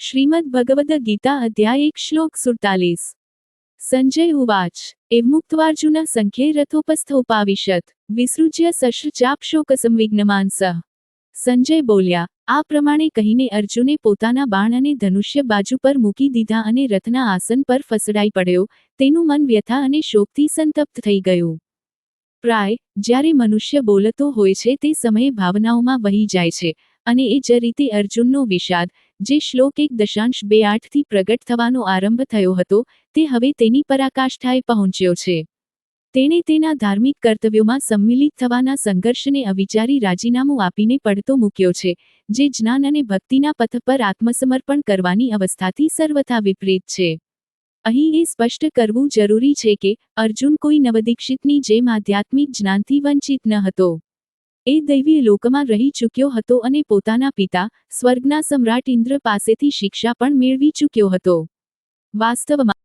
શ્રીમદ ભગવદ ગીતા અધ્યાય એક શ્લોક સુડતાલીસ. સંજય ઉવાચ એવમુક્ત્વાર્જુન સંખ્યે રથોપસ્થોપાવિશત વિસૃજ્ય સશ્રચાપ સંવિઘ્નમાનસ સંજય બોલ્યા, આ પ્રમાણે કહીને અર્જુને પોતાના બાણ અને ધનુષ્ય બાજુ પર મૂકી દીધા અને રથના આસન પર ફસડાઈ પડ્યો, તેનું મન વ્યથા અને શોકથી સંતપ્ત થઈ ગયું. પ્રાય, જ્યારે મનુષ્ય બોલતો હોય છે તે સમયે ભાવનાઓમાં વહી જાય છે અને એ જ રીતે અર્જુનનો વિષાદ, જે શ્લોક એક દશાંશ બે આઠથી પ્રગટ થવાનો આરંભ થયો હતો, તે હવે તેની પરાકાષ્ઠાએ પહોંચ્યો છે. તેણે તેના ધાર્મિક કર્તવ્યોમાં સંમિલિત થવાના સંઘર્ષને અવિચારી રાજીનામું આપીને પડતો મૂક્યો છે, જે જ્ઞાન અને ભક્તિના પથ પર આત્મસમર્પણ કરવાની અવસ્થાથી સર્વથા વિપરીત છે. અહીં એ સ્પષ્ટ કરવું જરૂરી છે કે, અર્જુન કોઈ નવદીક્ષિતની જેમ આધ્યાત્મિક જ્ઞાનથી વંચિત ન હતો. એ દૈવીય લોકમાં રહી ચૂક્યો હતો અને પોતાના પિતા, સ્વર્ગના સમ્રાટ ઇન્દ્ર પાસેથી શિક્ષા પણ મેળવી ચૂક્યો હતો. વાસ્તવમાં